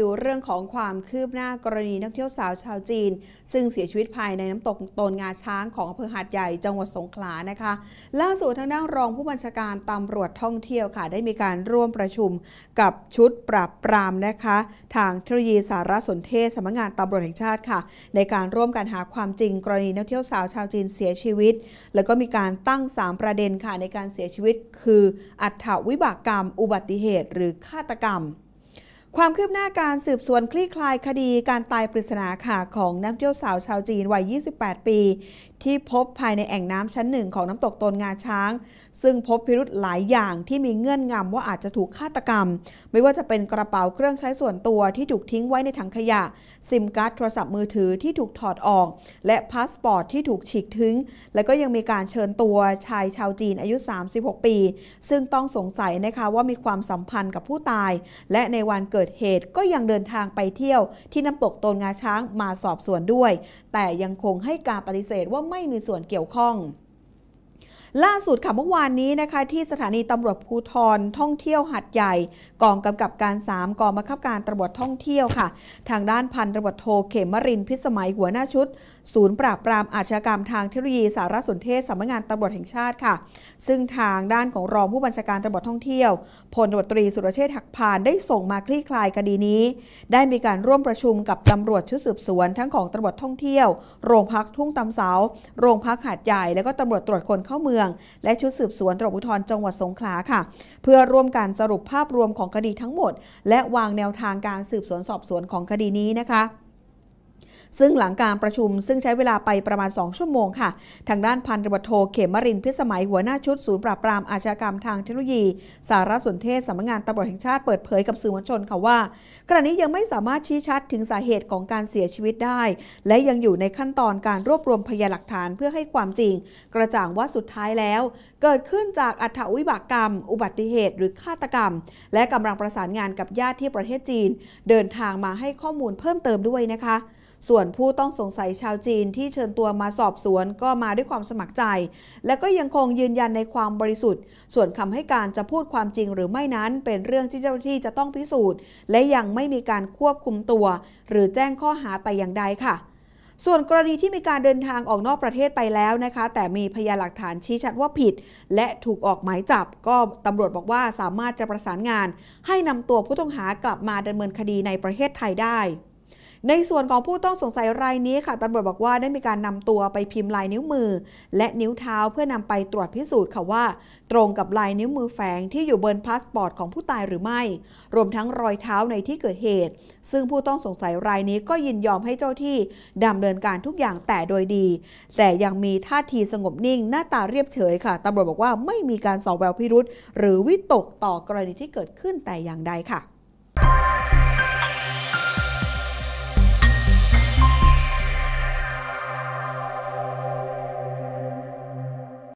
ดูเรื่องของความคืบหน้ากรณีนักเที่ยวสาวชาวจีน ซึ่งเสียชีวิตภายในน้ำตกโตนงาช้างของอำเภอหาดใหญ่จังหวัดสงขลานะคะ ล่าสุดทางด้านรองผู้บัญชาการตำรวจท่องเที่ยวค่ะ ได้มีการร่วมประชุมกับชุดปราบปรามนะคะ ทางเทคโนโลยีสารสนเทศสำนักงานตำรวจแห่งชาติค่ะ ในการร่วมกันหาความจริง กรณีนักเที่ยวสาวชาวจีนเสียชีวิต แล้วก็มีการตั้ง 3 ประเด็นค่ะในการเสียชีวิต คืออัฐวิบากกรรม อุบัติเหตุ หรือฆาตกรรม ความคืบหน้าการสืบสวนคลี่คลายคดีการตายปริศนาค่ะของนักเที่ยวสาวชาวจีนวัย 28 ปี ที่พบภายในแอ่งน้ำชั้นหนึ่งของน้ำตกตนงาช้าง ซึ่งพบพิรุธหลายอย่างที่มีเงื่อนงำว่าอาจจะถูกฆาตกรรม ไม่ว่าจะเป็นกระเป๋าเครื่องใช้ส่วนตัวที่ถูกทิ้งไว้ในถังขยะ ซิมการ์ดโทรศัพท์มือถือที่ถูกถอดออก และพาสปอร์ตที่ถูกฉีกทิ้ง แล้วก็ยังมีการเชิญตัวชายชาวจีนอายุ 36 ปี ซึ่งต้องสงสัยนะคะว่ามีความสัมพันธ์กับผู้ตาย และในวันเกิดเหตุก็ยังเดินทางไปเที่ยว ที่น้ำตกตนงาช้างมาสอบสวนด้วย แต่ยังคงให้การปฏิเสธว่าไม่มีส่วนเกี่ยวข้อง ล่าสุดค่ะเมื่อวานนี้นะคะที่สถานีตำรวจภูธรท่องเที่ยวหัดใหญ่กองกำกับการ 3 กองบังคับการตำรวจท่องเที่ยวค่ะ ทางด้านพันตำรวจโทเขมรินพิสมัยหัวหน้าชุด ศูนย์ปราบปรามอาชญากรรมทางเทคโนโลยีสารสนเทศสำนักงานตำรวจแห่งชาติค่ะ ซึ่งทางด้านของรองผู้บัญชาการตำรวจท่องเที่ยวพลตำรวจตรีสุรเชษฐ์หักพานได้ส่งมาคลี่คลายคดีนี้ ได้มีการร่วมประชุมกับตำรวจชุดสืบสวน ทั้งของตำรวจท่องเที่ยว โรงพักทุ่งตำเสา โรงพักหาดใหญ่ แล้วก็ตำรวจตรวจคนเข้าเมือง และชุดสืบสวนตำรวจภูธรจังหวัดสงขลาค่ะ เพื่อร่วมการสรุปภาพรวมของคดีทั้งหมด และวางแนวทางการสืบสวนสอบสวนของคดีนี้นะคะ ซึ่งหลังการประชุมซึ่งใช้เวลาไปประมาณ 2 ชั่วโมงค่ะ ทางด้านพันตำรวจโทเขมรินพิสมัยหัวหน้าชุดศูนย์ปราบปรามอาชญากรรมทางเทคโนโลยี สารสนเทศสำนักงานตำรวจแห่งชาติเปิดเผยกับสื่อมวลชนค่ะว่า ขณะนี้ยังไม่สามารถชี้ชัดถึงสาเหตุของการเสียชีวิตได้ และยังอยู่ในขั้นตอนการรวบรวมพยานหลักฐานเพื่อให้ความจริง กระจ่างว่าสุดท้ายแล้ว เกิดขึ้นจากอัฐวิบากกรรม อุบัติเหตุ หรือฆาตกรรม และกำลังประสานงานกับญาติที่ประเทศจีน เดินทางมาให้ข้อมูลเพิ่มเติมด้วยนะคะส่วส่วนผู้ต้องสงสัยชาวจีนที่เชิญตัวมาสอบสวนก็มาด้วยความสมัครใจ และก็ยังคงยืนยันในความบริสุทธิ์ ส่วนคำให้การจะพูดความจริงหรือไม่นั้น เป็นเรื่องที่เจ้าหน้าที่จะต้องพิสูจน์ และยังไม่มีการควบคุมตัว หรือแจ้งข้อหาแต่อย่างใดค่ะส่วนกรณีที่มีการเดินทางออกนอกประเทศไปแล้วนะคะ แต่มีพยานหลักฐานชี้ชัดว่าผิด และถูกออกหมายจับ ก็ตำรวจบอกว่าสามารถจะประสานงาน ให้นำตัวผู้ต้องหากลับมาดำเนินคดีในประเทศไทยได้ ในส่วนของผู้ต้องสงสัยรายนี้ค่ะตำรวจบอกว่าได้มีการนำตัวไปพิมพ์ลายนิ้วมือ และนิ้วเท้าเพื่อนำไปตรวจพิสูจน์ค่ะว่า ตรงกับลายนิ้วมือแฝงที่อยู่บนพาสปอร์ตของผู้ตายหรือไม่ รวมทั้งรอยเท้าในที่เกิดเหตุ ซึ่งผู้ต้องสงสัยรายนี้ก็ยินยอมให้เจ้าที่ดำเนินการทุกอย่างแต่โดยดี แต่ยังมีท่าทีสงบนิ่ง หน้าตาเรียบเฉยค่ะตำรวจบอกว่าไม่มีการสอบแววพิรุษหรือวิตกต่อกรณีที่เกิดขึ้นแต่อย่างใดค่ะ